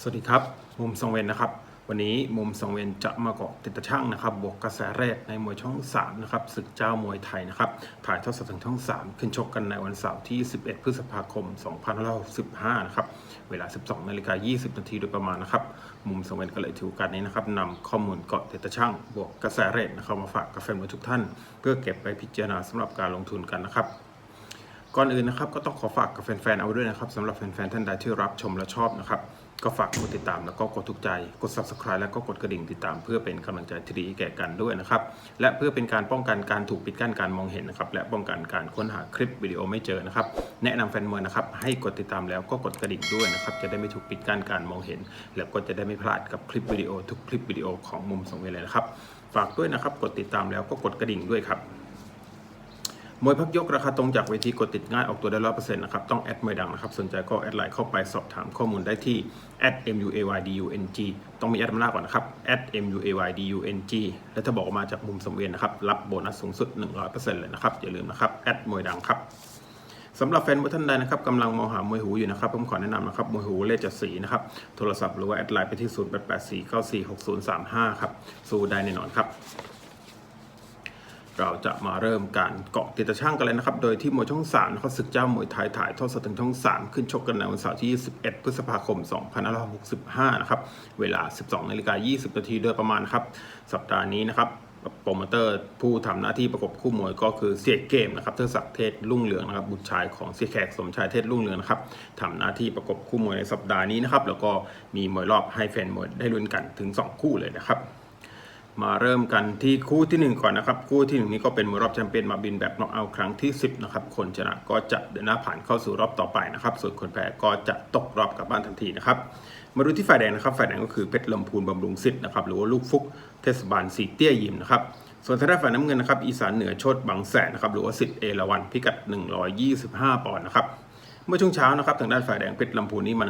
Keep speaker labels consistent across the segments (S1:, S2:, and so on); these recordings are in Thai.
S1: สวัสดีครับ มุมสองเวนนะครับ วันนี้มุมสองเวนจะมาเกาะติดตะช่างนะครับ บวกกระแสแรกในมวยช่อง 3 นะครับศึกเจ้ามวยไทยนะครับ ถ่ายทอดสดทางช่อง 3 ขึ้นชกกันในวันเสาร์ที่ 11 พฤษภาคม 2565 นะครับ เวลา 12 นาฬิกา 20 นาทีโดยประมาณนะครับ มุมสองเวนก็เลยถือกาสนี้นะครับนำข้อมูลเกาะติดตะช่าง บวกกระแสแรกนะครับมาฝากกับแฟนมวยทุกท่าน เพื่อเก็บไปพิจารณาสำหรับการลงทุนกันนะครับก่อนอื่นนะครับก็ต้องขอฝากกับแฟนๆเอาไว้ด้วยนะครับสำหรับแฟนๆท่านใดที่รับชมและชอบนะครับ ก็ฝากกดติดตามแล้วก็กดถูกใจ กด subscribe แล้วก็กดกระดิ่งติดตามเพื่อเป็นกำลังใจที่ดีแก่กันด้วยนะครับ และเพื่อเป็นการป้องกันการถูกปิดกั้นการมองเห็นนะครับ และป้องกันการค้นหาคลิปวิดีโอไม่เจอนะครับ แนะนำแฟนมวยนะครับ ให้กดติดตามแล้วก็กดกระดิ่งด้วยนะครับ จะได้ไม่ถูกปิดกั้นการมองเห็น แล้วก็จะได้ไม่พลาดกับคลิปวิดีโอทุกคลิปวิดีโอของมุมสองเวลเลยนะครับ ฝากด้วยนะครับ กดติดตามแล้วก็กดกระดิ่งด้วยครับ มวยพักยกราคาตรงจากเวทีกดติดง่ายออกตัวได้ร้อยเปอร์เซ็นต์นะครับ ต้องแอดมวยดังนะครับ สนใจก็แอดไลน์เข้าไปสอบถามข้อมูลได้ที่ @muaydung ต้องมีแอดมาหน้าก่อนนะครับ @muaydung และถ้าบอกมาจากมุมสังเวียนนะครับ รับโบนัสสูงสุด 100%เลยนะครับ อย่าลืมนะครับแอดมวยดังครับสำหรับแฟนมวยท่านใดนะครับกำลังมองหามวยหูอยู่นะครับ ผมขอแนะนำนะครับมวยหูเลขจัดสีนะครับ โทรศัพท์หรือว่าแอดไลน์ไปที่ 0884946035 ครับสู้ได้แน่นอนครับ เราจะมาเริ่มการเกาะติดตะช่างกันเลยนะครับ โดยที่มวยช่อง3นะครับศึกเจ้ามวยไทยถ่ายทอดสดทางช่อง 3 ขึ้นชกกันในวันเสาร์ที่ 21 พฤษภาคม 2565 นะครับ เวลา 12นาฬิกา20นาทีโดยประมาณครับ สัปดาห์นี้นะครับโปรโมเตอร์ผู้ทำหน้าที่ประกบคู่มวยก็คือเสียเกมนะครับเทิดศักดิ์เทศรุ่งเรืองนะครับบุตรชายของเสียแขกสมชายเทศรุ่งเรืองนะครับทำหน้าที่ประกบคู่มวยในสัปดาห์นี้นะครับแล้วก็มีมวยรอบให้แฟนมวยได้ลุ้นกันถึง 2 คู่เลยนะครับ มาเริ่มกันที่คู่ที่ 1 ก่อนนะครับ คู่ที่ 1 นี้ก็เป็นมวยรอบแชมเปี้ยนมาบินแบบน็อกเอาท์ครั้งที่ 10 นะครับ คนชนะก็จะเดินหน้าผ่านเข้าสู่รอบต่อไปนะครับ ส่วนคนแพ้ก็จะตกรอบกลับบ้านทันทีนะครับ มาดูที่ฝ่ายแดงนะครับ ฝ่ายแดงก็คือเพชรลำพูนบำรุงสิทธิ์นะครับหรือว่าลูกฟุกเทศบาลสีเตี้ยยิมนะครับ ส่วนทางด้านฝ่ายน้ำเงินนะครับอีสานเหนือโชดบางแสนนะครับหรือว่าสิทธิ์เอราวันพิกัด 125 ปอนด์นะครับ เมื่อช่วงเช้านะครับทางด้านฝ่ายแดงเพชรลำพูนนี่มา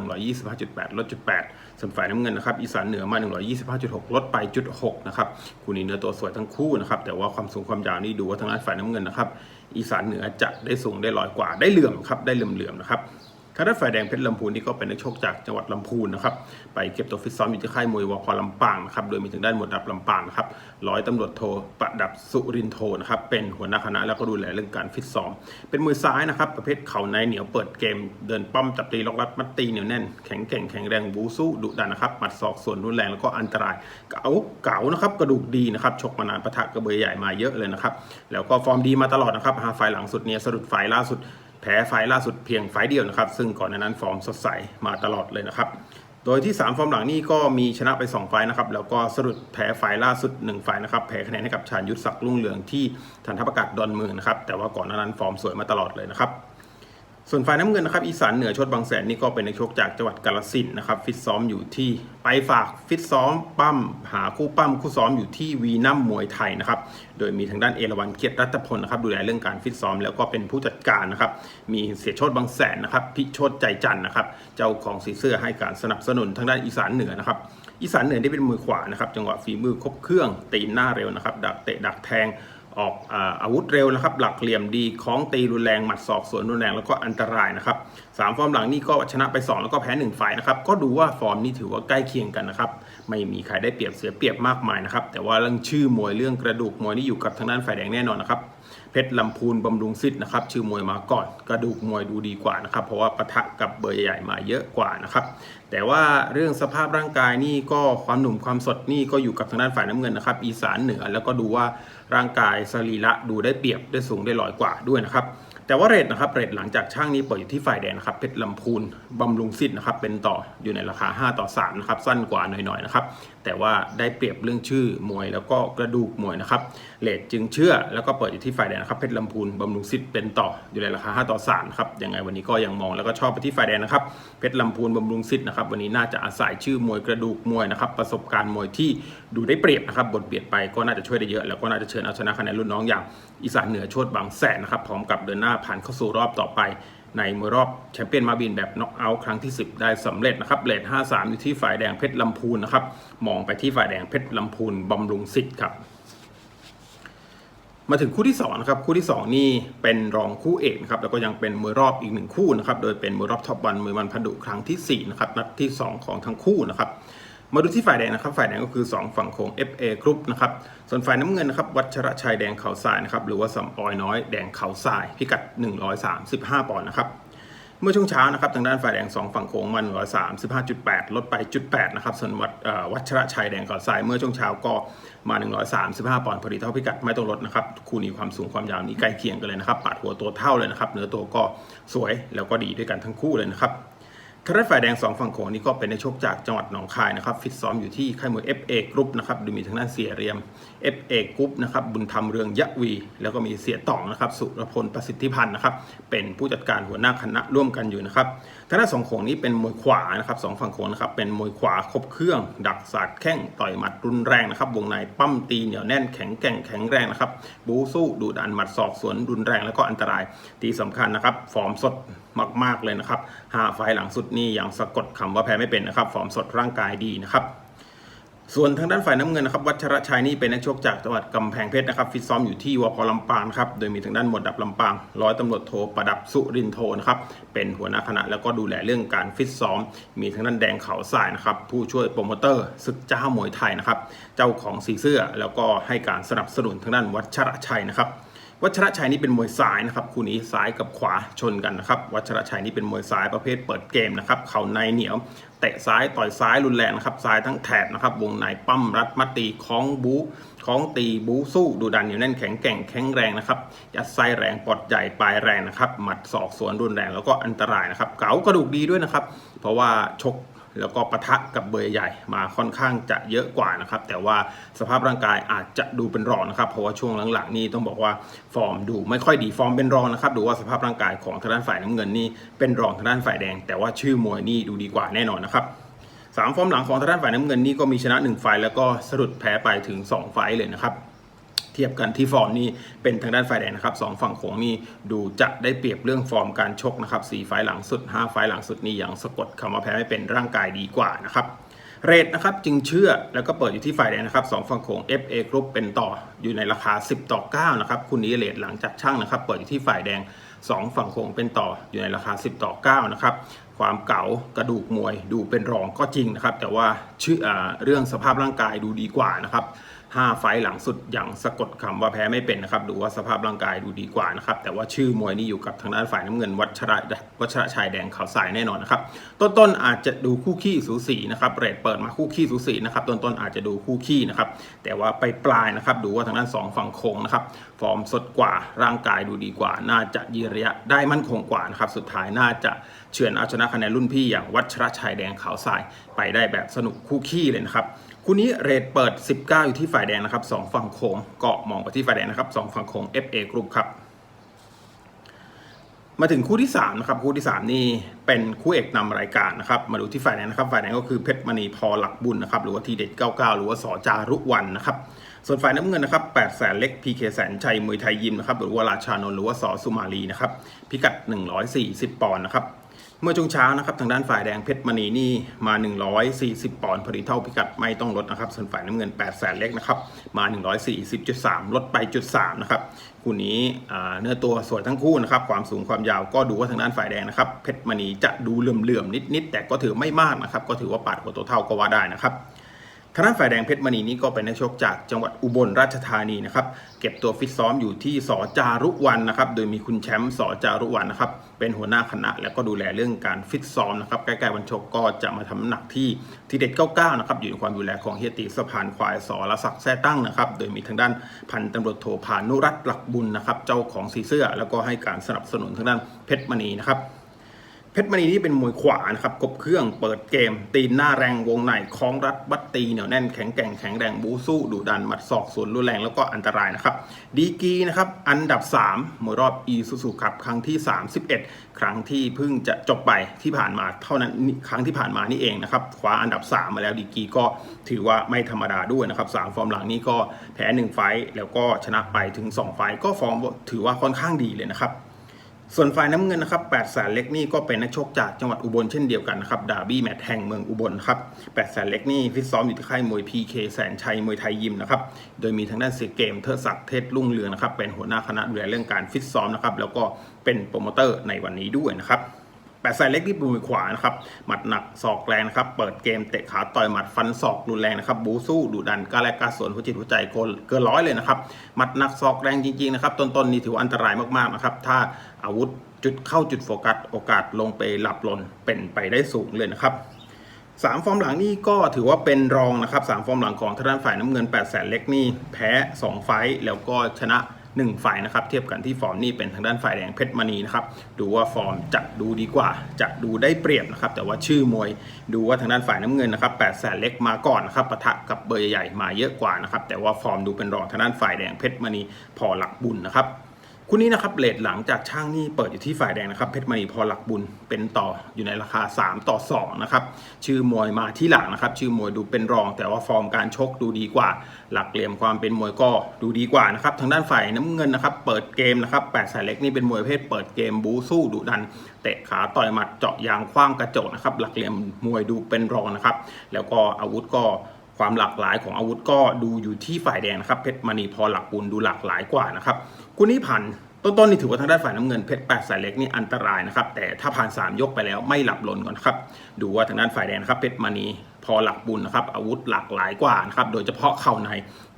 S1: 125.8 ลดจุด8ส่วนฝ่ายน้ำเงินนะครับอีสานเหนือมา 125.6 ลดไปจุด6นะครับคู่นี้เนื้อตัวสวยทั้งคู่นะครับแต่ว่าความสูงความยาวนี่ดูว่าทางด้านฝ่ายน้ำเงินนะครับอีสานเหนือจะได้สูงได้ลอยกว่าได้เหลื่อมครับได้เหลื่อมๆนะครับ ทางด้านฝ่ายแดงเพชรลำพูนนี่ก็เป็นนักชกจากจังหวัดลำพูนนะครับไปเก็บตัวฟิตซ้อมอยู่ที่ค่ายมวยวพลำปางนะครับโดยมีทางด้านหมวดดับลำปางนะครับร้อยตำรวจโทประดับสุรินโทนะครับเป็นหัวหน้าคณะแล้วก็ดูแลเรื่องการฟิตซ้อม เป็นมือซ้ายนะครับประเภทเข่าในเหนียวเปิดเกม เดินป้อมจับตีล็อกรัดมัดตีเหนียวแน่นแข็งแกร่งแข็งแรงบูสู้ดุดันนะครับหมัดศอกส่วนรุนแรงแล้วก็อันตรายเก๋าเก๋านะครับกระดูกดีนะครับชกมานานปะทะกระเบยใหญ่มาเยอะเลยนะครับแล้วก็ฟอร์มดีมาตลอดนะครับหาไฟหลังสุดเนี่ยสะดุดไฟล่าสุด แพ้ไฟล่าสุดเพียงไฟเดียวนะครับ ซึ่งก่อนนั้นฟอร์มสดใสมาตลอดเลยนะครับ โดยที่ 3 ฟอร์มหลังนี้ก็มีชนะไป 2 ไฟล์นะครับ แล้วก็สรุปแพ้ไฟล่าสุด 1 ไฟล์นะครับ แพ้คะแนนให้กับชาญยุทธศักดิ์รุ่งเรืองที่ทันทัพอากาศดอนเมืองนะครับ แต่ว่าก่อนนั้นฟอร์มสวยมาตลอดเลยนะครับ ส่วนฝ่ายน้ำเงินนะครับอีสานเหนือชดบางแสนนี่ก็เป็นนักชกจากจังหวัดกาฬสินนะครับฟิตซ้อมอยู่ที่ไปฝากฟิตซ้อมปั้มหาคู่ปั้มคู่ซ้อมอยู่ที่วีนัมมวยไทยนะครับโดยมีทางด้านเอราวันเกียรติรัตพลนะครับดูแลเรื่องการฟิตซ้อมแล้วก็เป็นผู้จัดการนะครับมีเสียชดบางแสนนะครับพิชดใจจันทร์นะครับเจ้าของสีเสื้อให้การสนับสนุนทางด้านอีสานเหนือนะครับอีสานเหนือได้เป็นมือขวานะครับจังหวะฝีมือครบเครื่องตีนหน้าเร็วนะครับดักเตะดักแทง ออกอาวุธเร็วนะครับ หลักเหลี่ยมดีคล้องตีรุนแรงหมัดศอกสวนรุนแรงแล้วก็อันตรายนะครับสามฟอร์มหลังนี่ก็ชนะไป 2 แล้วก็แพ้1ฝ่ายนะครับก็ดูว่าฟอร์มนี่ถือว่าใกล้เคียงกันนะครับไม่มีใครได้เปรียบเสียเปรียบมากมายนะครับแต่ว่าเรื่องชื่อมวยเรื่องกระดูกมวยนี่อยู่กับทางด้านฝ่ายแดงแน่นอนนะครับ เพชรลำพูนบำรุงซิดนะครับชื่อมวยมาก่อนกระดูกมวยดูดีกว่านะครับเพราะว่าปะทะกับเบอร์ใหญ่มาเยอะกว่านะครับแต่ว่าเรื่องสภาพร่างกายนี่ก็ความหนุ่มความสดนี่ก็อยู่กับทางด้านฝ่ายน้ำเงินนะครับอีสานเหนือแล้วก็ดูว่าร่างกายสรีระดูได้เปรียบได้สูงได้ลอยกว่าด้วยนะครับ แต่ว่าเรทนะครับเรทหลังจากช่างนี้เปิดอยู่ที่ฝ่ายแดงนะครับเพชรลำพูนบำรุงสิทธิ์นะครับเป็นต่ออยู่ในราคา 5 ต่อ3นะครับสั้นกว่าหน่อยๆนะครับแต่ว่าได้เปรียบเรื่องชื่อมวยแล้วก็กระดูกมวยนะครับเรทจึงเชื่อแล้วก็เปิดอยู่ที่ฝ่ายแดงนะครับเพชรลำพูนบำรุงสิทธิ์เป็นต่ออยู่ในราคา 5 ต่อ3ครับยังไงวันนี้ก็ยังมองแล้วก็ชอบไปที่ฝ่ายแดงนะครับเพชรลำพูนบำรุงสิทธิ์นะครับวันนี้น่าจะอาศัยชื่อมวยกระดูกมวยนะครับประสบการณ์มวยที่ดูได้เปรียบนะครับบทเบียดไปก็น่าจะช่วยได้เยอะแล้วก็น่าจะเชิญเอาชนะคะแนนรุ่นน้องอย่าง อีสานเหนือชดบางแสนนะครับพร้อมกับเดินหน้าผ่านเข้าสู่รอบต่อไป ในมวยรอบแชมเปี้ยนมาบินแบบน็อกเอาท์ครั้งที่ 10 ได้สำเร็จนะครับเลท53 อยู่ที่ฝ่ายแดงเพชรลำพูนนะครับมองไปที่ฝ่ายแดงเพชรลำพูนบำรุงสิทธิ์ครับมาถึงคู่ที่2นะครับคู่ที่ 2 นี่เป็นรองคู่เอกนะครับแล้วก็ยังเป็นมวยรอบอีกหนึ่งคู่นะครับโดยเป็นมวยรอบท็อปวันมวยมันพันดุครั้งที่4นะครับนัดที่ 2 ของทั้งคู่นะครับ มาดูที่ฝ่ายแดงนะครับ ฝ่ายแดงก็คือ 2 ฝั่งโค้ง FA Group นะครับ ส่วนฝ่ายน้ำเงินนะครับ วัชระชัยแดงเขาทรายนะครับ หรือว่าสำออยน้อยแดงเขาทราย พิกัด 135 ปอนด์นะครับ เมื่อช่วงเช้านะครับ ทางด้านฝ่ายแดง 2 ฝั่งโค้งมัน135.8 ลดไปจุด8นะครับ ส่วนวัดวัชระชัยแดงเขาทราย เมื่อช่วงเช้าก็มา 135 ปอนด์พอดีเท่าพิกัดไม่ต้องลดนะครับ คู่นี้ความสูงความยาวนี้ใกล้เคียงกันเลยนะครับ ปาดหัวตัวเท่าเลยนะครับ เนื้อตัวก็สวยแล้วก็ดีด้วยกันทั้งคู่เลยนะครับ ทางด้านฝ่ายแดง 2 ฝั่งโขงนี่ก็เป็นในโชคจากจังหวัดหนองคายนะครับฟิตซ้อมอยู่ที่ค่ายมวย FA Group นะครับโดยมีทางด้านเสียเรียม FA Group นะครับบุญธรรมเรืองยะวี แล้วก็มีเสียต่องนะครับสุรพลประสิทธิพันธ์นะครับเป็นผู้จัดการหัวหน้าคณะร่วมกันอยู่นะครับทางด้านสองโขงนี้เป็นมวยขวานะครับสองฝั่งโขงนะครับเป็นมวยขวาครบเครื่อง ดักสาดแข้งต่อยหมัดรุนแรงนะครับวงในปั้มตีเหนียวแน่นแข็งแกร่งแข็งแรงนะครับบูสู้ดูดันหมัดศอกสวนรุนแรงแล้วก็อันตรายที่สำคัญนะครับฟอร์มสด มากๆเลยนะครับหาไฟหลังสุดนี่ยังสะกดคำว่าแพ้ไม่เป็นนะครับ ฟอร์มสดร่างกายดีนะครับส่วนทางด้านฝ่ายน้ำเงินนะครับวัชระชัยนี่เป็นนักชกจากจังหวัดกำแพงเพชรนะครับฟิตซ้อมอยู่ที่วพลำปางครับโดยมีทางด้านหมวดดับลำปางร้อยตำรวจโทประดับสุรินโทนะครับเป็นหัวหน้าคณะแล้วก็ดูแลเรื่องการฟิตซ้อม มีทางด้านแดงเขาทรายนะครับผู้ช่วยโปรโมเตอร์ศึกเจ้ามวยไทยนะครับเจ้าของสีเสื้อแล้วก็ให้การสนับสนุนทางด้านวัชระชัยนะครับ วัชระชัยนี่เป็นมวยซ้ายนะครับคู่นี้ซ้ายกับขวาชนกันนะครับวัชระชัยนี่เป็นมวยซ้ายประเภทเปิดเกมนะครับเข่าในเหนียวเตะซ้ายต่อยซ้ายรุนแรงนะครับซ้ายทั้งแถบนะครับวงในปั้มรัดมัดตีคล้องบูคล้องตีบูสู้ดูดันอยู่แน่นแข็งแกร่งแข็งแรงนะครับยัดไส้แรงปอดใหญ่ปลายแรงนะครับหมัดศอกสวนรุนแรงแล้วก็อันตรายนะครับเก๋ากระดูกดีด้วยนะครับเพราะว่าชก แล้วก็ปะทะกับเบอร์ใหญ่มาค่อนข้างจะเยอะกว่านะครับ แต่ว่าสภาพร่างกายอาจจะดูเป็นรองนะครับ เพราะว่าช่วงหลังๆนี่ต้องบอกว่าฟอร์มดูไม่ค่อยดีฟอร์มเป็นรองนะครับ ดูว่าสภาพร่างกายของทางด้านฝ่ายน้ำเงินนี่เป็นรองทางด้านฝ่ายแดง แต่ว่าชื่อมวยนี่ดูดีกว่าแน่นอนนะครับสามฟอร์มหลังของทางด้านฝ่ายน้ำเงินนี่ก็มีชนะ 1 ไฟล์แล้วก็สะดุดแพ้ไปถึง 2 ไฟล์เลยนะครับ เทียบกันที่ฟอร์มนี่เป็นทางด้านฝ่ายแดงนะครับสองฝั่งโขงนี่ดูจะได้เปรียบเรื่องฟอร์มการชกนะครับสี่ไฟหลังสุดห้าไฟหลังสุดนี่อยังสะกดคำว่าแพ้ไม่เป็นร่างกายดีกว่านะครับเรทนะครับจึงเชื่อแล้วก็เปิดอยู่ที่ฝ่ายแดงนะครับสองฝั่งโขง FA Group เป็นต่ออยู่ในราคา 10 ต่อ 9 นะครับคุณนี้เรทหลังจากช่างนะครับ เปิดอยู่ที่ฝ่ายแดง 2 ฝั่งโขงเป็นต่ออยู่ในราคา 10 ต่อ 9 นะครับความเก๋ากระดูกมวยดูเป็นรองก็จริงนะครับ แต่ว่าชื่ออเรื่องสภาพร่างกายดูดีกว่านะครับ 5 ไฟล์หลังสุดอย่างสะกดคำว่าแพ้ไม่เป็นนะครับดูว่าสภาพร่างกายดูดีกว่านะครับแต่ว่าชื่อมวยนี่อยู่กับทางด้านฝ่ายน้ำเงินวัชระวัชระชัยแดงขาวสายแน่นอนนะครับต้นๆอาจจะดูคู่ขี้สูสีนะครับเรทเปิดมาคู่ขี้สูสีนะครับต้นๆอาจจะดูคู่ขี้นะครับแต่ว่าไปปลายนะครับดูว่าทางด้านสองฝั่งโค้งนะครับฟอร์มสดกว่าร่างกายดูดีกว่า น่าจะยืนระยะได้มั่นคงกว่านะครับสุดท้ายน่าจะเฉือนเอาชนะคะแนนรุ่นพี่อย่างวัชระชัยแดงขาวสายไปได้แบบสนุกคู่ขี้เลยนะครับ คู่นี้เรทเปิด 19 อยู่ที่ฝ่ายแดงนะครับ2ฝั่งโค้งเกาะมองไปที่ฝ่ายแดงนะครับ2ฝั่งโค้ง FA Group ครับ มาถึงคู่ที่3นะครับคู่ที่ 3 นี่เป็นคู่เอกนำรายการนะครับ มาดูที่ฝ่ายแดงนะครับฝ่ายแดงก็คือเพชรมณีพอหลักบุญนะครับหรือว่าทีเด็ด 99 หรือว่าสอจารุวันนะครับส่วนฝ่ายน้ำเงินนะครับ8แสนเล็ก PK แสนชัยมวยไทยยิมนะครับหรือว่าราชานนท์หรือว่าสอสุมาลีนะครับพิกัด 140 ปอนด์นะครับ เมื่อช่วงเช้านะครับทางด้านฝ่ายแดงเพชรมณีนี่มา 140 ปอนด์พอดีเท่าพิกัดไม่ต้องลดนะครับส่วนฝ่ายน้ำเงิน 8 แสนเล็กนะครับมา 140.3 ลดไปจุด3นะครับคู่นี้เนื้อตัวสวยทั้งคู่นะครับความสูงความยาวก็ดูว่าทางด้านฝ่ายแดงนะครับเพชรมณีจะดูเหลื่อมๆนิดๆแต่ก็ถือไม่มากนะครับก็ถือว่าปาดหัวตัวเท่าก็ว่าได้นะครับ ทางด้านฝ่ายแดงเพชรมณีนี่ก็เป็นนักชกจากจังหวัดอุบลราชธานีนะครับเก็บตัวฟิตซ้อมอยู่ที่สอจารุวันนะครับโดยมีคุณแชมป์สอจารุวันนะครับเป็นหัวหน้าคณะ แล้วก็ดูแลเรื่องการฟิตซ้อมนะครับใกล้ๆวันชกก็จะมาทำน้ำหนักที่ทีเด็ด99นะครับอยู่ในความดูแลของเฮียตีสะพานควายสอรศักดิ์แท้ตั้งนะครับโดยมีทางด้านพันตำรวจโทพานุรัตน์หลักบุญนะครับเจ้าของสีเสื้อ แล้วก็ให้การสนับสนุนทางด้านเพชรมณีนะครับ เพชรมณีนี่เป็นมวยขวานะครับกบเครื่องเปิดเกม ตีนหน้าแรงวงในคล้องรัดบัดตีเหนียวแน่นแข็งแกร่งแข็งแรงบูสู้ดุดันหมัดศอกสวนรุนแรงแล้วก็อันตรายนะครับ ดีกีนะครับอันดับ 3มวยรอบอีซูซูครับครั้งที่ 31 ครั้งที่เพิ่งจะจบไปที่ผ่านมาเท่านั้นครั้งที่ผ่านมานี่เองนะครับคว้าอันดับ 3 มาแล้วดีกีก็ถือว่าไม่ธรรมดาด้วยนะครับสามฟอร์มหลังนี้ก็แพ้1ไฟแล้วก็ชนะไปถึง 2 ไฟก็ฟอร์มถือว่าค่อนข้างดีเลยนะครับ ส่วนฝ่ายน้ำเงินนะครับแปดแสนเล็กนี่ก็เป็นนักชกจากจังหวัดอุบลเช่นเดียวกันนะครับดาร์บี้แมตช์แห่งเมืองอุบลครับแปดแสนเล็กนี่ฟิตซ้อมอยู่ที่ค่ายมวยพีเคแสนชัยมวยไทยยิมนะครับโดยมีทางด้านเสียเกมเทอศักดิ์เทศลุ่งเรืองนะครับเป็นหัวหน้าคณะดูแลเรื่องการฟิตซ้อมนะครับแล้วก็เป็นโปรโมเตอร์ในวันนี้ด้วยนะครับ แปดสายเล็กที่มือขวานะครับหมัดหนักศอกแรงนะครับเปิดเกมเตะขาต่อยหมัดฟันศอกรุนแรงนะครับบูสู้ดุดันกล้าแลกกล้าสวนหัวจิตหัวใจเกินร้อยเลยนะครับหมัดหนักศอกแรงจริงๆนะครับต้นๆนี่ถือว่าอันตรายมากๆนะครับถ้าอาวุธจุดเข้าจุดโฟกัสโอกาสลงไปหลับหล่นเป็นไปได้สูงเลยนะครับสามฟอร์มหลังนี่ก็ถือว่าเป็นรองนะครับสามฟอร์มหลังของทางด้านฝ่ายน้ำเงิน8ปดแสนเล็กนี่แพ้ 2 ไฟต์แล้วก็ชนะ 1ฝ่ายนะครับเทียบกันที่ฟอร์มนี่เป็นทางด้านฝ่ายแดงเพชรมณีนะครับดูว่าฟอร์มจะดูดีกว่า จะดูได้เปรียบนะครับแต่ว่าชื่อมวยดูว่าทางด้านฝ่ายน้ำเงินนะครับแปดแสนเล็กมาก่อนนะครับปะทะกับเบอร์ใหญ่มาเยอะกว่านะครับแต่ว่าฟอร์มดูเป็นรองทางด้านฝ่ายแดงเพชรมณีพอหลักบุญนะครับ คู่นี้นะครับเลทหลังจากช่างนี่เปิดอยู่ที่ฝ่ายแดงนะครับเพชรมณีพอหลักบุญเป็นต่ออยู่ในราคา 3 ต่อ2นะครับชื่อมวยมาที่หลังนะครับ ชื่อมวยดูเป็นรอง แต่ว่าฟอร์มการชกดูดีกว่า หลักเหลี่ยมความเป็นมวยก็ดูดีกว่านะครับทางด้านฝ่ายน้ำเงินนะครับ เปิดเกมนะครับแปดสายเล็กนี่เป็นมวยเพศเปิดเกมบูสู้ดุดันเตะขาต่อยหมัดเจาะยางคว้างกระจกนะครับหลักเหลี่ยมมวยดูเป็นรองนะครับแล้วก็อาวุธก็ ความหลากหลายของอาวุธก็ดูอยู่ที่ฝ่ายแดงนะครับเพชรมณีพอหลักปูนดูหลากหลายกว่านะครับคู่นี้ผ่าน ต้นๆนี่ถือว่าทางด้านฝ่ายน้ำเงินเพชรแปดสายเล็กนี่อันตรายนะครับ แต่ถ้าผ่าน 3 ยกไปแล้วไม่หลับหล่นก่อนครับ ดูว่าทางด้านฝ่ายแดงนะครับเพชรมณีพอหลักบุญนะครับ อาวุธหลากหลายกว่านะครับ โดยเฉพาะเข่าใน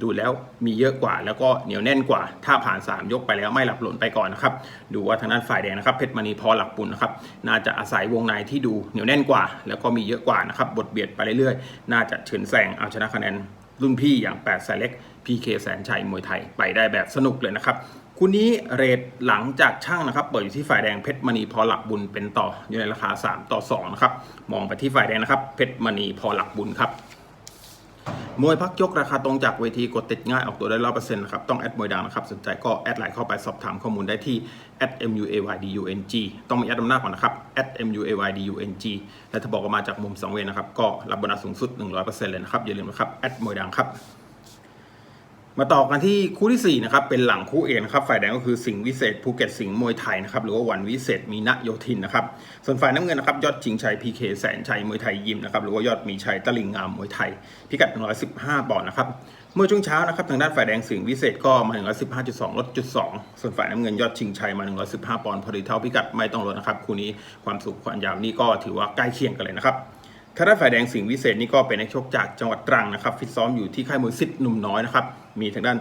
S1: ดูแล้วมีเยอะกว่า แล้วก็เหนียวแน่นกว่า ถ้าผ่าน 3 ยกไปแล้วไม่หลับหล่นไปก่อนนะครับ ดูว่าทางด้านฝ่ายแดงนะครับเพชรมณีพอหลักบุญนะครับ น่าจะอาศัยวงในที่ดูเหนียวแน่นกว่า แล้วก็มีเยอะกว่านะครับบทเบียดไปเรื่อยๆ น่าจะเฉือนแซงเอาชนะคะแนนรุ่นพี่อย่าง8สายเล็ก PK แสนชัยมวยไทยไปได้แบบสนุกเลยนะครับ คู่นี้เรทหลังจากช่างนะครับ เปิดอยู่ที่ฝ่ายแดงเพชรมณีพอหลักบุญเป็นต่ออยู่ในราคา 3 ต่อ2นะครับมองไปที่ฝ่ายแดงนะครับเพชรมณีพอหลักบุญครับมวยพักยกราคาตรงจากเวทีกดติดง่ายออกตัวได้ร้อยเปอร์เซ็นต์นะครับต้องแอดมวยดังนะครับสนใจก็แอดไลน์เข้าไปสอบถามข้อมูลได้ที่ @muaydung ต้องมีแอดอำนาจก่อนนะครับ @muaydung และถ้าบอกว่ามาจากมุมสังเวนนะครับก็รับโบนัสสูงสุด 100%เลยนะครับอย่าลืมนะครับแอดมวยดังครับ มาต่อกันที่คู่ที่ 4 นะครับ เป็นหลังคู่เอกนะครับ ฝ่ายแดงก็คือสิงห์วิเศษภูเก็ตสิงห์มวยไทยนะครับ หรือว่าวันวิเศษมีณโยธินนะครับ ส่วนฝ่ายน้ำเงินนะครับ ยอดชิงชัยพีเคแสนชัยมวยไทยยิมนะครับ หรือว่ายอดมีชัยตะลิงงามมวยไทย พิกัด 115ปอนด์นะครับ เมื่อช่วงเช้านะครับ ทางด้านฝ่ายแดงสิงห์วิเศษก็มา 115.2 ลดจุด 2 ส่วนฝ่ายน้ำเงินยอดชิงชัยมา 115 ปอนด์พอดีเท่าพิกัดไม่ต้องลดนะครับ คู่นี้ความสูงความยาวนี่ก็ถือว่าใกล้เคียงกันเลยนะครับ ทางด้านฝ่ายแดงสิงห์วิเศษนี่ก็เป็นนักชกจากจังหวัดตรังนะครับฟิตซ้อมอยู่ที่ค่ายมวยสิทธิ์หนุ่มน้อยนะครับมีทางด้าน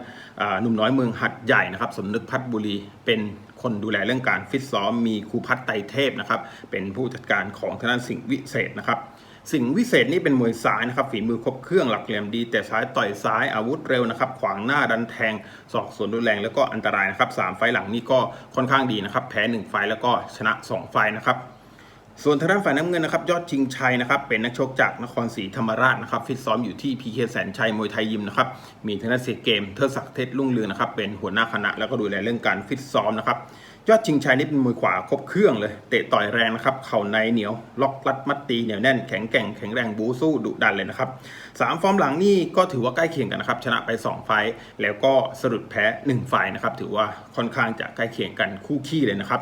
S1: หนุ่มน้อยเมืองหัดใหญ่นะครับสมนึกพัฒน์บุรีเป็นคนดูแลเรื่องการฟิตซ้อมมีครูพัฒน์ไตรเทพนะครับเป็นผู้จัดการของทางด้านสิงห์วิเศษนะครับสิ่งห์วิเศษนี่เป็นมวยซ้ายนะครับฝีมือครบเครื่องหลักเหลี่ยมดี แต่ซ้ายต่อยซ้ายอาวุธเร็วนะครับขวางหน้าดันแทงศอกสวนรุนแรงแล้วก็อันตรายนะครับสามไฟหลังนี่ก็ค่อนข้างดีนะครับแพ้หนึ่งไฟแล้วก็ชนะสองไฟนะครับ ส่วนทางด้านฝ่ายน้ำเงินนะครับยอดชิงชัยนะครับเป็นนักชกจากนครศรีธรรมราชนะครับฟิตซ้อมอยู่ที่พีเคแสนชัยมวยไทยยิมนะครับมีทางด้านเสียเกมเทอศักดิ์เทศรุ่งเรืองนะครับเป็นหัวหน้าคณะแล้วก็ดูแลเรื่องการฟิตซ้อมนะครับยอดชิงชัยนี่เป็นมวยขวาครบเครื่องเลย เตะต่อยแรงนะครับเข่าในเหนียว ล็อกลัดมัดตีเหนียวแน่นแข็งแกร่งแข็งแรงบูสู้ดุดันเลยนะครับสามฟอร์มหลังนี่ก็ถือว่าใกล้เคียงกันนะครับชนะไป 2 ไฟล์แล้วก็สะดุดแพ้ 1 ไฟล์นะครับถือว่าค่อนข้างจะใกล้เคียงกันคู่ขี้เลยนะครับ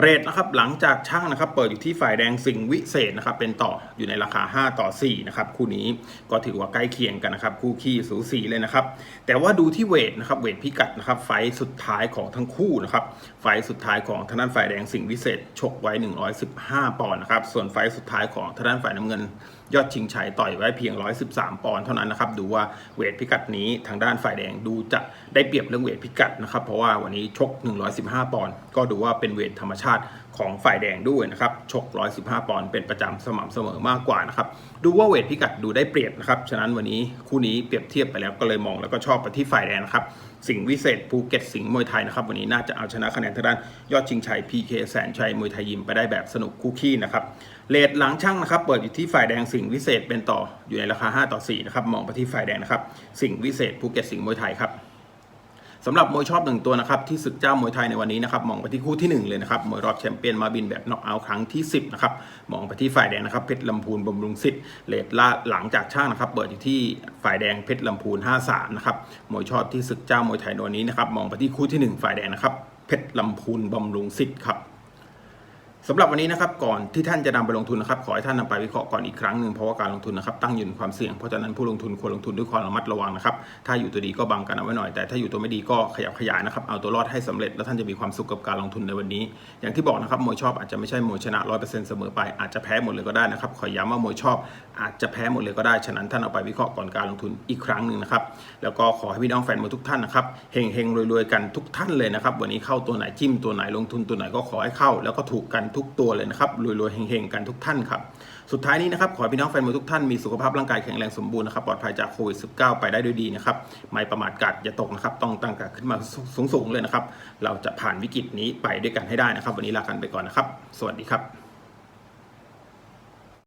S1: เรทนะครับหลังจากช่างนะครับเปิดอยู่ที่ฝ่ายแดงสิงวิเศษนะครับเป็นต่ออยู่ในราคา 5 ต่อ 4 นะครับคู่นี้ก็ถือว่าใกล้เคียงกันนะครับคู่ขี้สูสีเลยนะครับ แต่ว่าดูที่เวทนะครับเวทพิกัดนะครับไฟสุดท้ายของทั้งคู่นะครับไฟสุดท้ายของทางด้านฝ่ายแดงสิงวิเศษชกไว้ 115 ปอนด์นะครับส่วนไฟสุดท้ายของทางด้านฝ่ายน้ำเงิน ยอดชิงชัยต่อยไว้เพียง 113 ปอนด์เท่านั้นนะครับดูว่าเวทพิกัดนี้ทางด้านฝ่ายแดงดูจะได้เปรียบเรื่องเวทพิกัดนะครับเพราะว่าวันนี้ชก 115 ปอนด์ก็ดูว่าเป็นเวทธรรมชาติ ของฝ่ายแดงด้วยนะครับ ชก 115 ปอนด์เป็นประจำสม่ำเสมอมากกว่านะครับ ดูว่าเวทพิกัดดูได้เปรียบนะครับ ฉะนั้นวันนี้คู่นี้เปรียบเทียบไปแล้วก็เลยมองแล้วก็ชอบไปที่ฝ่ายแดงนะครับ สิงห์วิเศษภูเก็ตสิงห์มวยไทยนะครับ วันนี้น่าจะเอาชนะคะแนนทางด้านยอดชิงชัย PK แสนชัยมวยไทยยิมไปได้แบบสนุกคู่ขี้นะครับ เลทหลังช่างนะครับ เปิดอยู่ที่ฝ่ายแดงสิงห์วิเศษเป็นต่ออยู่ในราคา 5 ต่อ 4 นะครับ มองไปที่ฝ่ายแดงนะครับ สิงห์วิเศษภูเก็ตสิงห์มวยไทยครับ สำหรับมวยชอบหนึ่งตัวนะครับที่ศึกเจ้ามวยไทยในวันนี้นะครับมองไปที่คู่ที่ 1 เลยนะครับมวยรอบแชมเปี้ยนมาบินแบบน็อกเอาท์ครั้งที่ 10นะครับมองไปที่ฝ่ายแดงนะครับเพชรลำพูนบำรุงสิทธิ์เลดล่าหลังจากช่างนะครับเปิดอยู่ที่ฝ่ายแดงเพชรลำพูน 53นะครับมวยชอบที่ศึกเจ้ามวยไทยในวันนี้นะครับมองไปที่คู่ที่ 1 ฝ่ายแดงนะครับเพชรลำพูนบำรุงสิทธิ์ครับ สำหรับวันนี้นะครับก่อนที่ท่านจะนำไปลงทุนนะครับขอให้ท่านนำไปวิเคราะห์ก่อนอีกครั้งหนึ่งเพราะว่าการลงทุนนะครับตั้งอยู่ในความเสี่ยงเพราะฉะนั้นผู้ลงทุนควรลงทุนด้วยความระมัดระวังนะครับถ้าอยู่ตัวดีก็บังกันเอาไว้หน่อยแต่ถ้าอยู่ตัวไม่ดีก็ขยับขยายนะครับเอาตัวรอดให้สำเร็จแล้วท่านจะมีความสุขกับการลงทุนในวันนี้ อย่างที่บอกนะครับมวยชอบอาจจะไม่ใช่มวยชนะ100%เปอร์เซ็นต์เสมอไปอาจจะแพ้หมดเลยก็ได้นะครับขอย้ำว่ามวยชอบอาจจะแพ้หมดเลยก็ได้ฉะนั้นท่านเอาไปวิเคราะห์ก่อนการลงทุนอีกครั้งหนึ่งนะครับแล้วก็ขอให้พี่น้องแฟนมวยทุกท่านนะครับเฮงเฮงๆรวยๆกันทุกท่านเลยนะครับวันนี้เข้าตัวไหนจิ้มตัวไหนลงทุนตัวไหนก็ขอให้เข้าแล้วก็ถูกกันทุกตัวเลยนะครับรวยๆเฮงๆกันทุกท่านครับสุดท้ายนี้นะครับขอให้พี่น้องแฟนมวยทุกท่านมีสุขภาพร่างกายแข็งแรงสมบูรณ์นะครับปลอดภัยจากโควิด -19 ไปได้ด้วยดีนะครับไม่ประมาทกาดอย่าตกนะครับต้องตั้งกาดขึ้นมาสูงๆเลยนะครับเราจะผ่านวิกฤตนี้ไปด้วยกันให้ได้นะครับ วันนี้ลากันไปก่อนนะครับ สวัสดีครับ